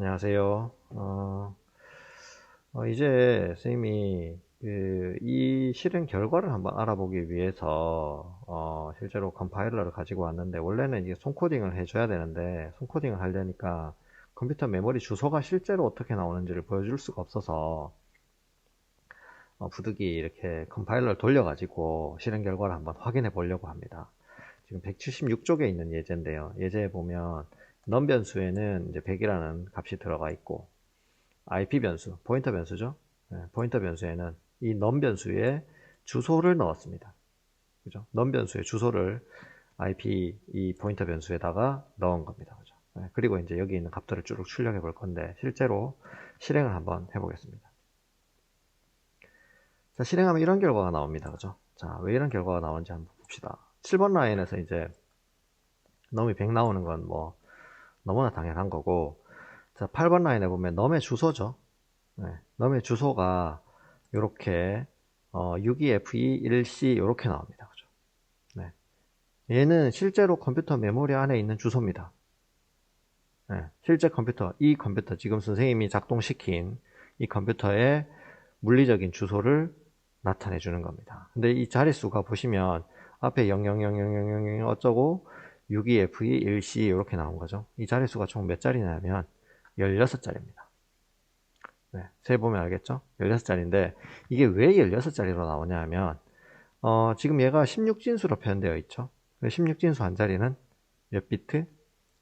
안녕하세요. 어, 어, 이제 선생님이 그, 이 실행 결과를 한번 알아보기 위해서 어, 실제로 컴파일러를 가지고 왔는데 원래는 이게 손코딩을 해줘야 되는데 손코딩을 하려니까 컴퓨터 메모리 주소가 실제로 어떻게 나오는지를 보여줄 수가 없어서 어, 부득이 이렇게 컴파일러를 돌려가지고 실행 결과를 한번 확인해 보려고 합니다. 지금 176쪽에 있는 예제인데요. 예제에 보면 넘 변수에는 이제 100이라는 값이 들어가 있고 IP 변수, 포인터 변수죠. 네, 포인터 변수에는 이넘 변수에 주소를 넣었습니다. 그죠? 넘 변수의 주소를 IP 이 포인터 변수에다가 넣은 겁니다. 그죠? 네, 그리고 이제 여기 있는 값들을 쭉 출력해 볼 건데 실제로 실행을 한번 해보겠습니다. 자, 실행하면 이런 결과가 나옵니다. 그죠? 자, 왜 이런 결과가 나오는지 한번 봅시다. 7번 라인에서 이제 넘이 100 나오는 건 뭐 너무나 당연한 거고. 자 8번 라인에 보면 넘의 주소죠. 네, 넘의 주소가 이렇게 어, 62FE1C 이렇게 나옵니다. 그죠? 네. 얘는 실제로 컴퓨터 메모리 안에 있는 주소입니다. 네, 실제 컴퓨터 이 컴퓨터 지금 선생님이 작동시킨 이 컴퓨터의 물리적인 주소를 나타내 주는 겁니다. 근데 이 자릿수가 보시면 앞에 0000000 어쩌고 62FE 1C 이렇게 나온 거죠. 이 자릿수가 총 몇 자리냐면 16자리입니다. 네, 세 보면 알겠죠? 16자리인데 이게 왜 16자리로 나오냐 하면 어, 지금 얘가 16진수로 표현되어 있죠. 16진수 한 자리는 몇 비트?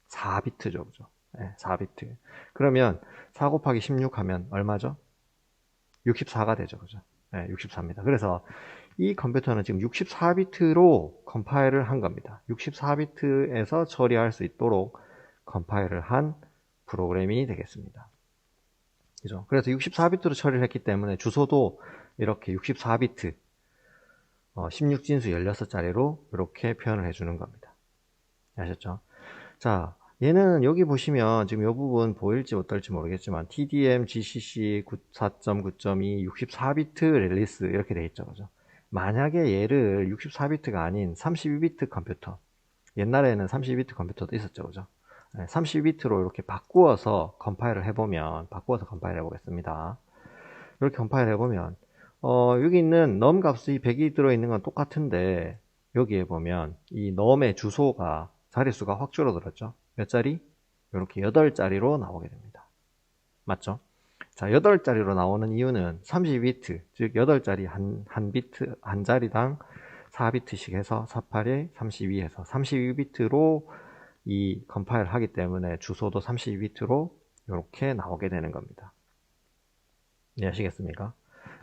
4비트죠. 그죠? 네, 4비트. 그러면 4 곱하기 16 하면 얼마죠? 64가 되죠. 그죠? 네, 64입니다. 그래서 이 컴퓨터는 지금 64비트로 컴파일을 한 겁니다. 64비트에서 처리할 수 있도록 컴파일을 한 프로그램이 되겠습니다. 그죠? 그래서 64비트로 처리를 했기 때문에 주소도 이렇게 64비트 어, 16진수 16자리로 이렇게 표현을 해주는 겁니다. 아셨죠? 자, 얘는 여기 보시면 지금 이 부분 보일지 어떨지 모르겠지만 TDM GCC 4.9.2 64비트 릴리스 이렇게 돼 있죠. 그죠? 만약에 얘를 64비트가 아닌 32비트 컴퓨터 옛날에는 32비트 컴퓨터도 있었죠 그죠 32비트로 이렇게 바꾸어서 컴파일을 해보면 바꾸어서 컴파일 해보겠습니다 이렇게 컴파일 해보면 어, 여기 있는 넘 값이 100이 들어있는 건 똑같은데 여기에 보면 이 넘의 주소가 자릿수가 확 줄어들었죠 몇 자리? 이렇게 8자리로 나오게 됩니다 맞죠? 자, 8자리로 나오는 이유는 32비트, 즉 8자리 한, 한 비트, 한 자리당 4비트씩 해서 48에 32에서 32비트로 이 컴파일 하기 때문에 주소도 32비트로 이렇게 나오게 되는 겁니다. 이해하시겠습니까?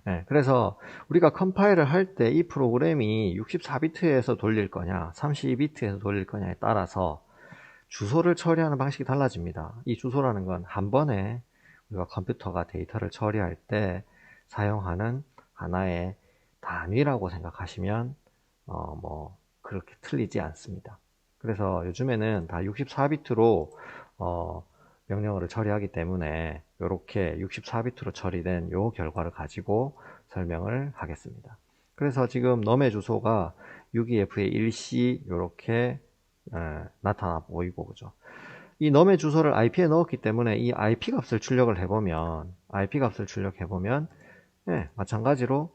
네, 그래서 우리가 컴파일을 할 때 이 프로그램이 64비트에서 돌릴 거냐, 32비트에서 돌릴 거냐에 따라서 주소를 처리하는 방식이 달라집니다. 이 주소라는 건 한 번에 우리가 컴퓨터가 데이터를 처리할 때 사용하는 하나의 단위라고 생각하시면 어 뭐 그렇게 틀리지 않습니다. 그래서 요즘에는 다 64비트로 어 명령어를 처리하기 때문에 이렇게 64비트로 처리된 요 결과를 가지고 설명을 하겠습니다. 그래서 지금 넘의 주소가 62F의 1C 이렇게 나타나 보이고 그죠. 이 넘의 주소를 IP에 넣었기 때문에 이 IP 값을 출력을 해보면 IP 값을 출력해보면 네, 마찬가지로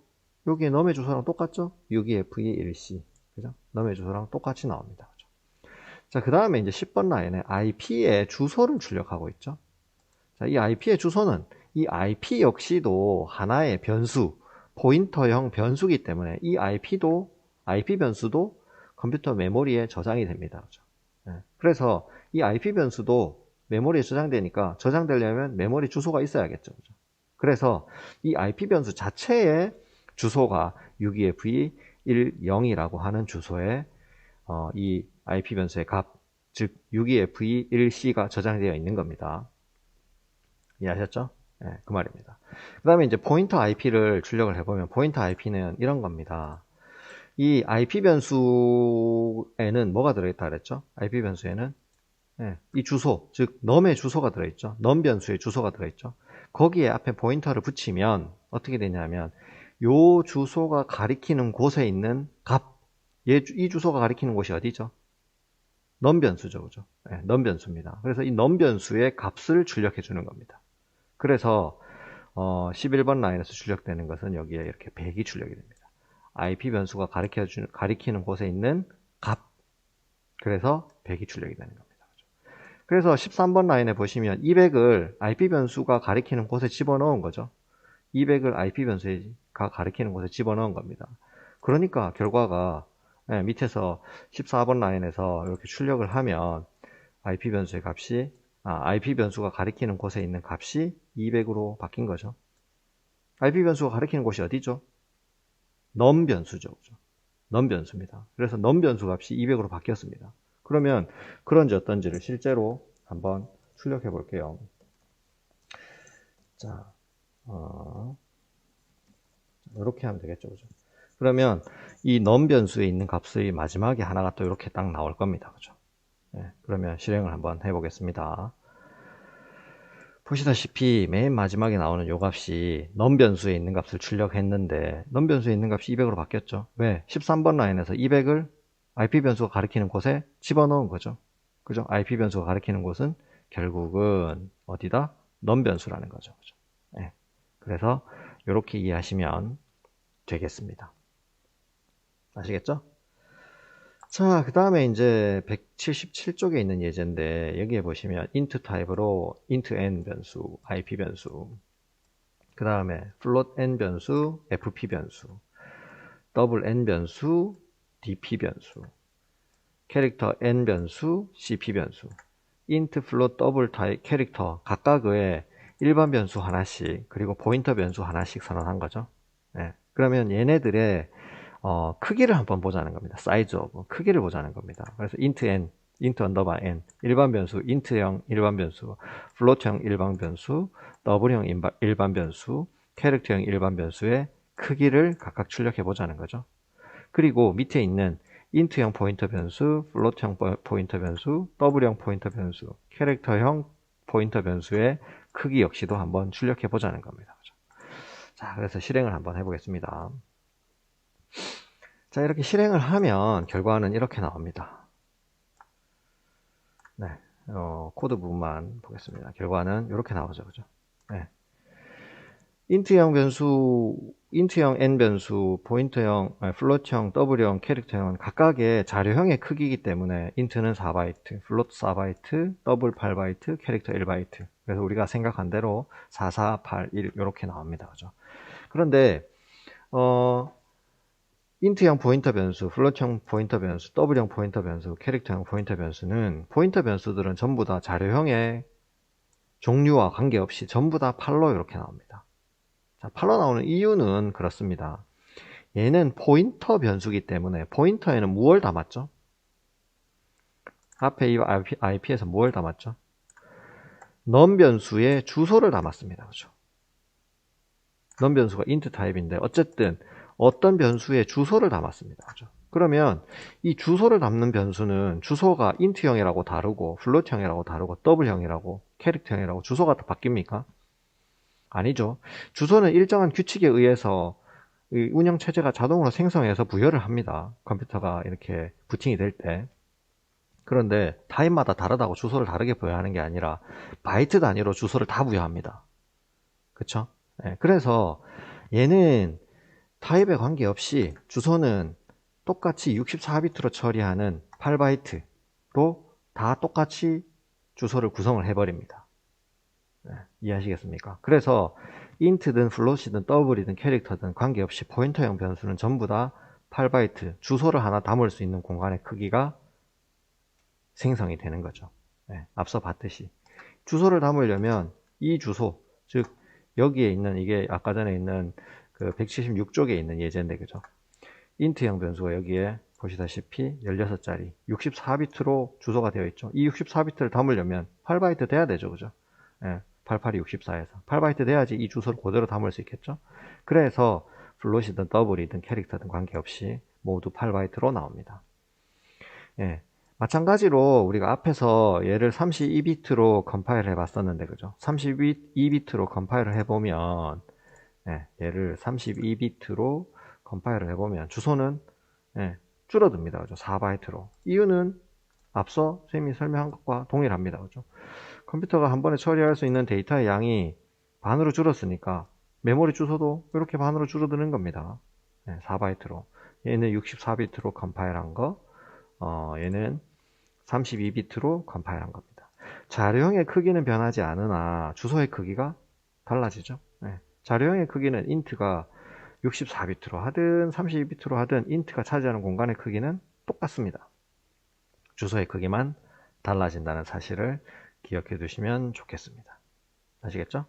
여기에 넘의 주소랑 똑같죠? 62FE1C 그죠? 넘의 주소랑 똑같이 나옵니다. 그죠? 자, 그 다음에 이제 10번 라인에 IP의 주소를 출력하고 있죠. 자, 이 IP의 주소는 이 IP 역시도 하나의 변수, 포인터형 변수기 때문에 이 IP도 IP 변수도 컴퓨터 메모리에 저장이 됩니다. 그죠? 네. 그래서 이 IP 변수도 메모리에 저장되니까 저장되려면 메모리 주소가 있어야겠죠. 그래서 이 IP 변수 자체의 주소가 62FE10이라고 하는 주소에 어, 이 IP 변수의 값, 즉 62FE1C가 저장되어 있는 겁니다. 이해하셨죠? 네, 그 말입니다. 그 다음에 이제 포인터 IP를 출력을 해보면 포인터 IP는 이런 겁니다. 이 IP 변수에는 뭐가 들어있다 그랬죠? IP 변수에는 네, 이 주소, 즉 넘의 주소가 들어있죠. 넘 변수의 주소가 들어있죠. 거기에 앞에 포인터를 붙이면 어떻게 되냐면 요 주소가 가리키는 곳에 있는 값, 얘, 이 주소가 가리키는 곳이 어디죠? 넘 변수죠. 그죠? 네, 넘 변수입니다. 그래서 이 넘 변수의 값을 출력해 주는 겁니다. 그래서 어, 11번 라인에서 출력되는 것은 여기에 이렇게 100이 출력이 됩니다. IP 변수가 가리켜 주, 가리키는 곳에 있는 값. 그래서 100이 출력이 되는 겁니다. 그래서 13번 라인에 보시면 200을 IP 변수가 가리키는 곳에 집어넣은 거죠. 200을 IP 변수가 가리키는 곳에 집어넣은 겁니다. 그러니까 결과가 네, 밑에서 14번 라인에서 이렇게 출력을 하면 IP 변수의 값이 아, IP 변수가 가리키는 곳에 있는 값이 200으로 바뀐 거죠. IP 변수가 가리키는 곳이 어디죠? 넘 변수죠. 그죠? 넘 변수입니다. 그래서 넘 변수 값이 200으로 바뀌었습니다. 그러면 그런지 어떤지를 실제로 한번 출력해 볼게요. 자, 어, 이렇게 하면 되겠죠. 그죠? 그러면 이 넘 변수에 있는 값의 마지막에 하나가 또 이렇게 딱 나올 겁니다. 그죠? 네, 그러면 실행을 한번 해보겠습니다. 보시다시피 맨 마지막에 나오는 요 값이 넘 변수에 있는 값을 출력했는데 넘 변수에 있는 값이 200으로 바뀌었죠. 왜? 13번 라인에서 200을 IP 변수가 가리키는 곳에 집어넣은 거죠. 그죠? IP 변수가 가리키는 곳은 결국은 어디다? 넘 변수라는 거죠. 그죠? 네. 그래서 이렇게 이해하시면 되겠습니다. 아시겠죠? 자, 그 다음에 이제 177쪽에 있는 예제인데 여기에 보시면 int 타입으로 int n 변수, ip 변수 그 다음에 float n 변수, fp 변수 double n 변수, dp 변수 캐릭터 n 변수, cp 변수 int, float, double 타입 캐릭터 각각의 일반 변수 하나씩 그리고 포인터 변수 하나씩 선언한 거죠. 네. 그러면 얘네들의 어, 크기를 한번 보자는 겁니다. 사이즈 오브 크기를 보자는 겁니다. 그래서 int n, int 언더바 n 일반 변수, int형 일반 변수, float형 일반 변수, double형 일반 변수, 캐릭터형 일반 변수의 크기를 각각 출력해 보자는 거죠. 그리고 밑에 있는 int형 포인터 변수, float형 포인터 변수, double형 포인터 변수, 캐릭터형 포인터 변수의 크기 역시도 한번 출력해 보자는 겁니다. 자, 그래서 실행을 한번 해보겠습니다. 자, 이렇게 실행을 하면 결과는 이렇게 나옵니다. 네, 어, 코드 부분만 보겠습니다. 결과는 이렇게 나오죠. 그죠? 네. 인트형 변수, 인트형 n 변수, 포인트형, 플롯형, 더블형, 캐릭터형은 각각의 자료형의 크기이기 때문에 인트는 4바이트, 플롯 4바이트, 더블 8바이트, 캐릭터 1바이트. 그래서 우리가 생각한 대로 4, 4, 8, 1 이렇게 나옵니다. 그죠? 그런데 어, 인트형 포인터 변수, 플롯형 포인터 변수, 더블형 포인터 변수, 캐릭터형 포인터 변수는 포인터 변수들은 전부 다 자료형의 종류와 관계없이 전부 다 8로 이렇게 나옵니다. 자, 8로 나오는 이유는 그렇습니다. 얘는 포인터 변수기 때문에 포인터에는 무엇을 담았죠? 앞에 이 IP에서 무엇을 담았죠? 넘 변수의 주소를 담았습니다. 그죠? 넘 변수가 int 타입인데 어쨌든 어떤 변수의 주소를 담았습니다. 그죠? 그러면 이 주소를 담는 변수는 주소가 int형이라고 다르고 플롯형이라고 다르고 더블형이라고 캐릭터형이라고 주소가 다 바뀝니까? 아니죠. 주소는 일정한 규칙에 의해서 운영 체제가 자동으로 생성해서 부여를 합니다. 컴퓨터가 이렇게 부팅이 될 때. 그런데 타입마다 다르다고 주소를 다르게 부여하는 게 아니라 바이트 단위로 주소를 다 부여합니다. 그쵸? 네, 그래서 얘는 타입에 관계없이 주소는 똑같이 64비트로 처리하는 8바이트로 다 똑같이 주소를 구성을 해버립니다. 네, 이해하시겠습니까? 그래서 int든 플롯이든 더블이든 캐릭터든 관계없이 포인터형 변수는 전부 다 8바이트 주소를 하나 담을 수 있는 공간의 크기가 생성이 되는 거죠. 네, 앞서 봤듯이 주소를 담으려면 이 주소 즉 여기에 있는 이게 아까 전에 있는 그 176쪽에 있는 예제인데 그죠? 인트형 변수가 여기에 보시다시피 16자리 64비트로 주소가 되어 있죠. 이 64비트를 담으려면 8바이트 돼야 되죠. 그죠? 예, 8864에서 8바이트 돼야지 이 주소를 그대로 담을 수 있겠죠. 그래서 플롯이든 더블이든 캐릭터든 관계없이 모두 8바이트로 나옵니다. 예, 마찬가지로 우리가 앞에서 얘를 32비트로 컴파일 해봤었는데 그죠? 32비트로 컴파일을 해보면 예, 얘를 32비트로 컴파일을 해보면 주소는 예, 줄어듭니다. 그죠? 4바이트로. 이유는 앞서 선생님이 설명한 것과 동일합니다. 그죠? 컴퓨터가 한 번에 처리할 수 있는 데이터의 양이 반으로 줄었으니까 메모리 주소도 이렇게 반으로 줄어드는 겁니다. 4바이트로. 얘는 64비트로 컴파일한 거, 어, 얘는 32비트로 컴파일한 겁니다. 자료형의 크기는 변하지 않으나 주소의 크기가 달라지죠. 네. 자료형의 크기는 인트가 64비트로 하든 32비트로 하든 인트가 차지하는 공간의 크기는 똑같습니다. 주소의 크기만 달라진다는 사실을 기억해 두시면 좋겠습니다. 아시겠죠?